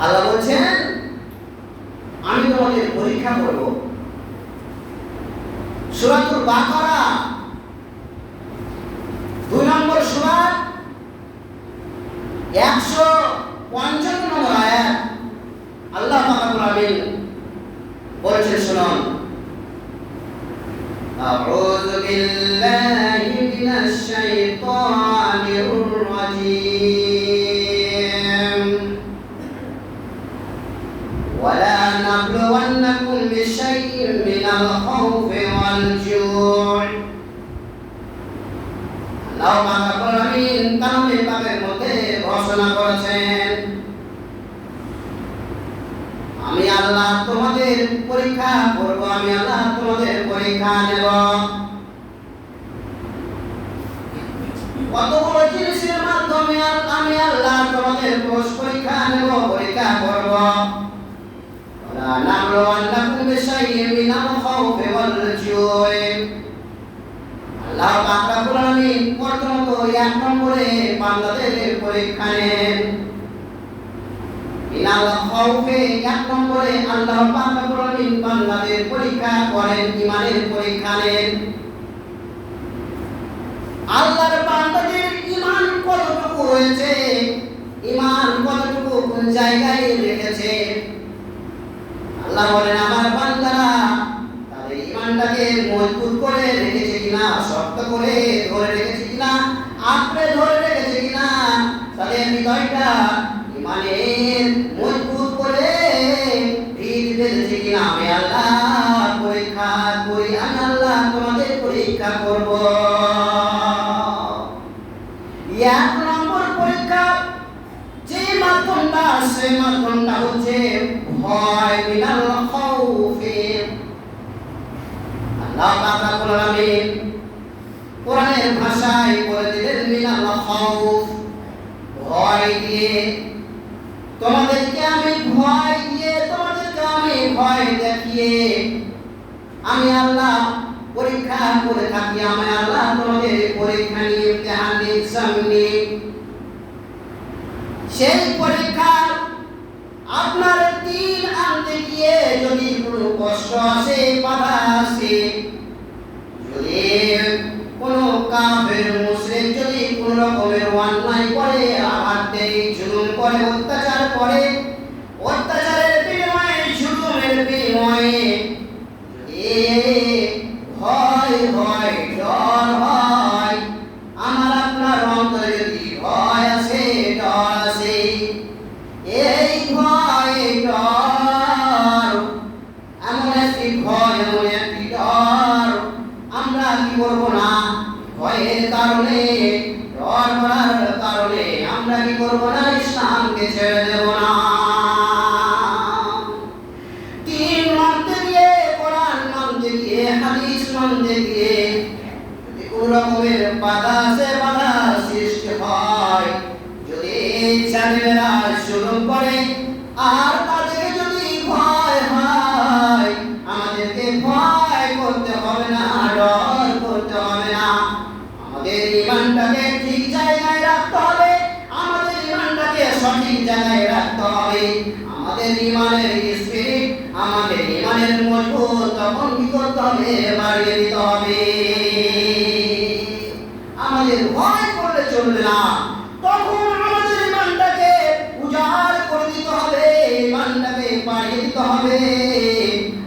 আল্লাহ বলছেন আমি তোমাদের পরীক্ষা করব সূরাতুল বাকারা দুই নম্বর সূরা একশো পঞ্চান্ন নম্বর আয়াত আল্লাহ পাকাবুল আমিন বলছেন শুনুন أعوذ بالله من الشيطان আল্লাহ পাকাবুল আমিন কালামে পাকের মধ্যে ঘোষণা করেছেন আমি আল্লাহ তোমাদের পরীক্ষা করব আমি আল্লাহ তোমাদের পরীক্ষা নেব কতগুলো জিনিসের মাধ্যমে আল- আমি আল্লাহ তোমাদের কোষ পরীক্ষা নেব পরীক্ষা করব ولا نبلونكم بشيء من الخوف والجوع আল্লাহ পাক এক নম্বরে বান্দাদের পরীক্ষা আল্লাহ কতটুকু রয়েছে? ঈমান কতটুকু জায়গায় রেখেছে? আল্লাহ বলেন আমার বান্দারা তাদের ঈমানটাকে মজবুত করে রেখেছে কিনা শক্ত করে ধরে রেখেছে কিনা আঁকড়ে ধরে রেখেছে কিনা তাদের হৃদয়টা ঈমানের মজবুত করে ভিত বেঁধেছে কিনা আমি আল্লাহ নম্বর পরীক্ষা যে মাধ্যমটা সে মাধ্যমটা হচ্ছে ভয় আল্লাহ রব্বুল আলামিন কোরআনের ভাষায় বলে দিলেন মিনাল খাউফ ভয় দিয়ে তোমাদেরকে আমি ভয় দিয়ে তোমাদেরকে আমি ভয় দেখিয়ে আমি আল্লাহ পরীক্ষা করে থাকি আমি আল্লাহ তোমাদের পরীক্ষা নিয়ে ইমতিহান নিয়ে exam নিয়ে সেই পরীক্ষা আপনার দিন আনতে গিয়ে যদি কোনো কষ্ট আসে, বাধা আসে, যদি কোনো কাফের মুসলিম যদি কোনো রকমের অন্যায় করে, আঘাত দেয়, জুলুম করে অত্যাচার আমাদের ইমানটাকে ঠিক জায়গায় রাখতে হবে, আমাদের ইমানটাকে সঠিক জায়গায় রাখতে হবে। আমাদের ইমানের স্পিরিট আমাদের ইমানের মজবুত, তখন কি করতে হবে? বাড়িয়ে দিতে হবে। আমাদের ভয় করলে চলবে না। তখন আমাদের ইমানটাকে উজাড় করে দিতে হবে, ইমানটাকে বাড়িয়ে দিতে হবে।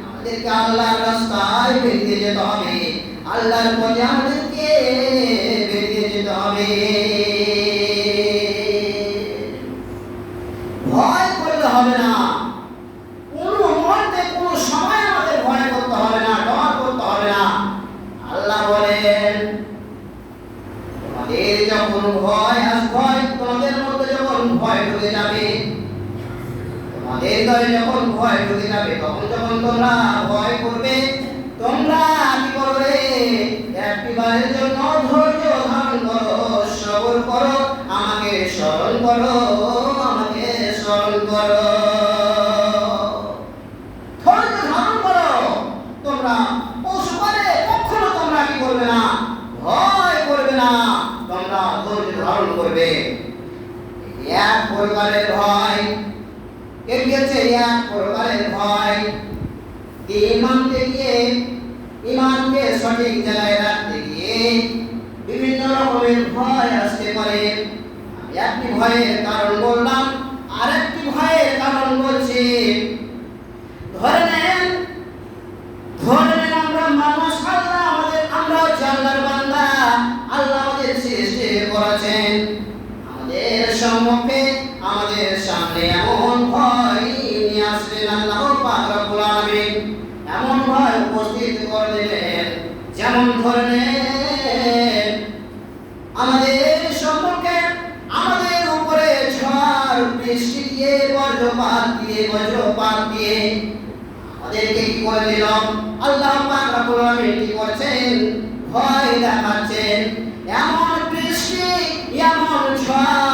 আমাদেরকে আল্লাহর রাস্তায় বেরিয়ে যেতে হবে। আল্লাহর পথে আমাদেরকে বেরিয়ে যেতে হবে ভয় করলে হবে না কোনো মুহূর্তে কোনো সময় আমাদের ভয় করতে হবে না ডর করতে হবে না আল্লাহ বলেন তোমাদের যখন ভয় আস ভয় তোমাদের মধ্যে যখন ভয় ঢুকে যাবে, তোমাদের দলে যখন ভয় ঢুকে যাবে, তখন যখন তোমরা ভয় করবে, তোমরা কি করবে? একটিবারের জন্য ধৈর্য ধারণ করো, সবর করো, আমাকে স্মরণ করো, আমাকে স্মরণ করো ধৈর্য ধারণ করো তোমরা পশুপালে কখনো তোমরা কি করবে না ভয় করবে না তোমরা ধৈর্য ধারণ করবে। এক পরিবারের ভয় এটি হচ্ছে এক প্রকারের ভয়। মানতে গিয়ে ইমানকে সঠিক জায়গায় রাখতে গিয়ে বিভিন্ন রকমের ভয় আসতে পারে। একটি ভয়ের কারণ বললাম, আরেকটি ভয়ের কারণ বলছি। আমাদের সামনে এমন ভয় নিয়ে আসবেন আল্লাহ পাক রব্বুল আলামিন এমন ভয় উপস্থিত করে দিলেন, যেমন ধরে নেন আমাদের সম্মুখে আমাদের উপরে ঝড়, বৃষ্টি দিয়ে, বজ্রপাত দিয়ে বজ্রপাত দিয়ে আমাদেরকে কি করে দিল? আল্লাহ পাক রব্বুল আলামিন কি করছেন? ভয় দেখাচ্ছেন। এমন বৃষ্টি, এমন ঝড়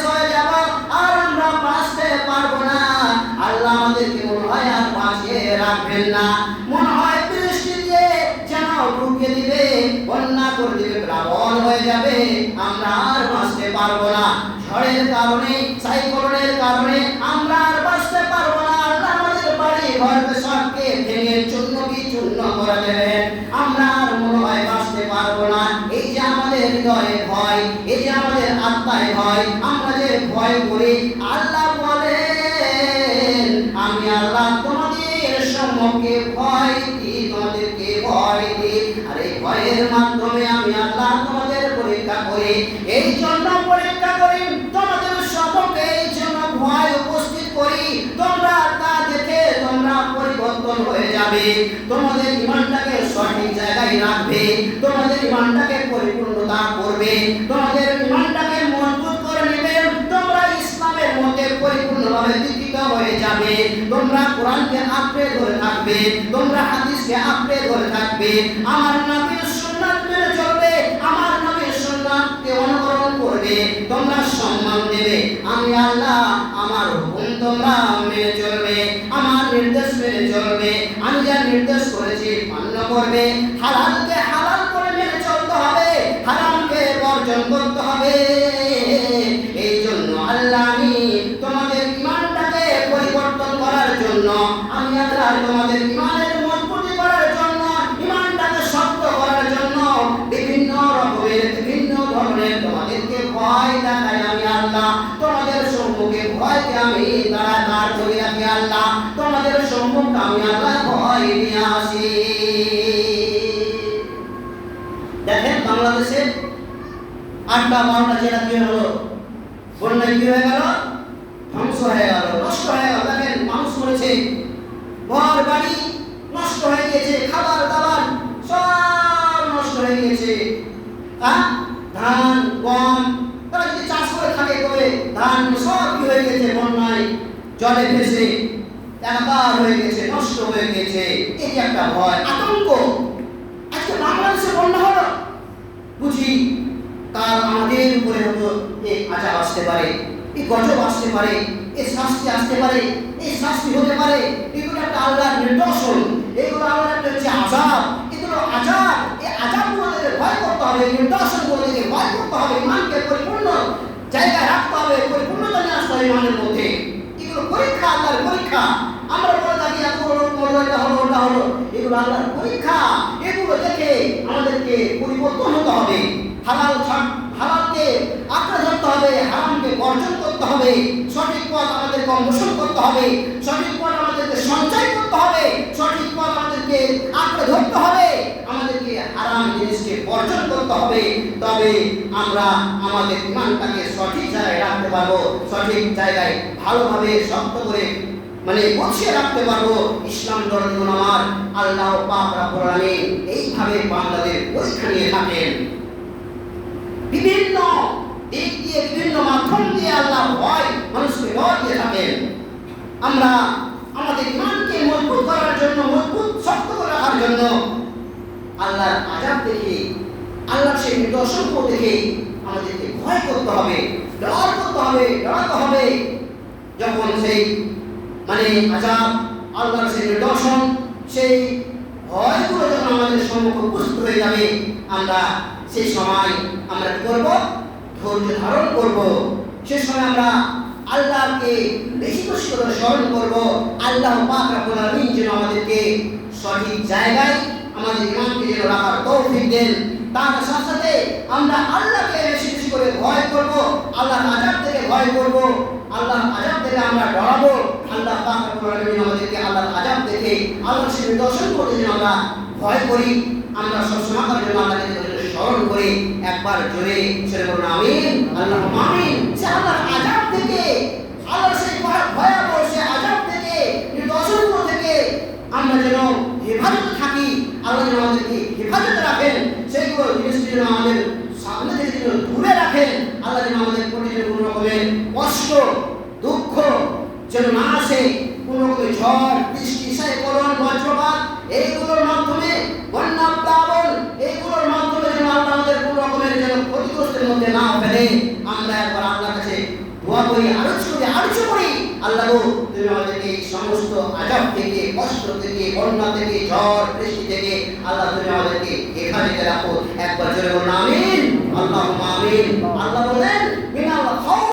আমাদেরকে মনে হয় আর বাঁচিয়ে রাখবেন না। মনে হয় বৃষ্টি দিয়ে যেন ঢুকে দিবে, বন্যা করে দিবে, প্লাবন হয়ে যাবে। আমরা আর বাঁচতে পারব না। ঝড়ের কারণে, সাইক্লোনের কারণে আমরা আর বাঁচতে পারব না। আল্লাহ আমাদের বাড়ি ঘরকে সবকে ভেঙে চূর্ণ কি চূর্ণ করে দেবেন। আমরা আর মনে হয় বাঁচতে পারব না। এই যে আমাদের হৃদয়ে ভয়, এই যে আমাদের আত্মায় ভয়, আমরা যে ভয় করি, আল্লাহ বলেন আমি আল্লাহ তোমাদের সম্মুখে ভয় দিই তোমাদেরকে ভয় দিই আর এই ভয়ের মাধ্যমে আমি আল্লাহ তোমাদের পরীক্ষা করি এই জন্য পরীক্ষা করি তোমাদের সম্মুখে এই জন্য ভয় উপস্থিত করি তোমরা তা দেখে তোমরা পরিবর্তন হয়ে যাবে তোমাদের ইমানটাকে সঠিক জায়গায় রাখবে, তোমাদের ইমানটাকে পরিপূর্ণতা করবে, তোমাদের ইমানটাকে মজবুত করে নেবে, তোমরা ইসলামের মধ্যে পরিপূর্ণভাবে দীক্ষিত হয়ে যাবে, তোমরা কোরআনকে আঁকড়ে ধরে থাকবে, তোমরা হাদিসকে আঁকড়ে ধরে থাকবে, আমার নবীর সুন্নাত মেনে চলবে, আমার নবীর সুন্নাতকে অনুকরণ করবে, তোমরা নির্দেশ করেছি, মান্য করবে। হালালকে হালাল করে মেনে চলতে হবে, হারামকে বর্জন করতে হবে। এই জন্য আল্লাহ আমি তোমাদের ইমানটাকে পরিবর্তন করার জন্য, আমি আল্লাহ তোমাদের ইমানের মজবুতি করার জন্য ইমানটাকে শক্ত করার জন্য বিভিন্ন রকমের, বিভিন্ন ধরনের তোমাদেরকে ভয় দেখাই আমি আল্লাহ। তোমাদের সম্মুখে ভয়কে আমি তারা দাঁড় করে রাখি আল্লাহ। তোমাদের সম্মুখে আমি আল্লাহ আটটা বারোটা জেলা কি হলো বন্যায় কি হয়ে গেল? ধ্বংস হয়ে গেল, নষ্ট হয়ে গেল। দেখেন, মানুষ মরেছে ঘর, বাড়ি নষ্ট হয়ে গেছে খাবার, দাবার সব নষ্ট হয়ে গেছে হ্যাঁ ধান, গম, তারা যদি চাষ করে থাকে করে ধান সব কি হয়ে গেছে বন্যায় জলে ভেসে একাকার হয়ে গেছে নষ্ট হয়ে গেছে এই একটা ভয়, আতঙ্ক। আজকে বাংলাদেশে বন্যা হলো। বুঝি তার আমাদের উপরে হয়তো এই আজাব আসতে পারে এই গজব আসতে পারে এই শাস্তি আসতে পারে এই শাস্তি হতে পারে। এগুলো একটা আল্লাহর নিদর্শন, এগুলো আল্লাহর একটা হচ্ছে আজাব। এগুলো আজাব এই আজাবগুলো ভয় করতে হবে নিদর্শনগুলো থেকে ভয় করতে হবে, ইমানকে পরিপূর্ণ জায়গায় রাখতে হবে, পরিপূর্ণতা নিয়ে আসতে হবে ইমানের মধ্যে। এগুলো পরীক্ষা, আল্লাহর পরীক্ষা। আমরা বলে থাকি, এত হলো করল এটা হলো, ওটা হলো। এগুলো আল্লাহর পরীক্ষা। এগুলো দেখে আমাদেরকে পরিবর্তন হতে হবে। হালাল হালালকে আঁকড়ে ধরতে হবে, হারামকে বর্জন করতে হবে। সঠিক পথ আমাদেরকে অন্বেষণ করতে হবে, সঠিক পথ আমাদেরকে সঞ্চয় করতে হবে, সঠিক পথ আমাদেরকে আঁকড়ে ধরতে হবে। আমাদেরকে হারাম জিনিসকে বর্জন করতে হবে, তবে আমরা আমাদের ইমানটাকে সঠিক জায়গায় রাখতে পারব, সঠিক জায়গায় ভালোভাবে শক্ত করে মানে বসিয়ে রাখতে পারব। ইসলাম ধর্ম আমার, আল্লাহ পাক রাব্বুল এইভাবে বান্দাদের পরীক্ষা নিয়ে থাকেন। বিভিন্ন দিক দিয়ে বিভিন্ন মাধ্যম দিয়ে আল্লাহ ভয়, মানুষকে ভয় দিয়ে থাকেন। আমরা আমাদের ইমানকে মজবুত করার জন্য, মজবুত, শক্ত করে রাখার জন্য আল্লাহর আজাব থেকে আল্লাহর সেই নিদর্শন দেখে আমাদেরকে ভয় করতে হবে, ডর করতে হবে, ডরাতে হবে। যখন সেই মানে আজাব, আল্লাহর সেই নিদর্শন, সেই ভয়গুলো যখন আমাদের সম্মুখে উপস্থিত হয়ে যাবে, আমরা সেই সময় আমরা কি করব? ধৈর্য ধারণ করব। সে সময় আমরা আল্লাহকে বেশি বেশি করে স্মরণ করব। আল্লাহ পাক রাব্বুল আলামিন যেন আমাদেরকে সঠিক জায়গায় আমাদের ইমানকে যেন রাখার তৌফিক দেন। তার সাথে সাথে আমরা আল্লাহকে বেশি বেশি করে ভয় করব। আল্লাহর আজাব থেকে ভয় করব। আল্লাহর আজাব থেকে আমরা ডরাবো। আল্লাহ পাক রব্বুল আলামিন আমাদেরকে আল্লাহর আজাব থেকে আল্লাহর সেই দর্শন করতে যেন আমরা ভয় করি। আমরা সবসময় যেন স্মরণ করে একবার জোরে ছেড়ে বলুন আমিন আল্লাহ আমিন। আল্লাহর আজাব থেকে আল্লাহর সেই ভয়- ভয়াবহ সেই আজাব থেকে নিদর্শন থেকে আমরা যেন হেফাজতে থাকি আল্লাহ যেন আমাদেরকে হেফাজতে রাখেন সেইগুলো জিনিসটি যেন আমাদের সামনে থেকে যেন দূরে রাখেন আল্লাহ যেন আমাদের প্রতিদিন কোনো রকমের কষ্ট দুঃখ যেন না আসে কোনো রকমের ঝড় বৃষ্টি সাইকলন বজ্রপাত এইগুলোর মাধ্যমে বন্যা প্লাবন এইগুলোর মাধ্যমে যেন আল্লাহ আমাদের কোনো রকমের যেন ক্ষতিগ্রস্তের মধ্যে না ফেলে আমরা একবার আল্লাহর কাছে দোয়া করি আলোচ করি করি। আল্লাহ তুমি আমাদেরকে সমস্ত আজাব থেকে, কষ্ট থেকে, বন্যা থেকে, ঝড়, বৃষ্টি থেকে, আল্লাহ তুমি আমাদেরকে এখানে রাখো। একবার জোরে বলুন, আমিন। আল্লাহ আমিন। আল্লাহ বলেন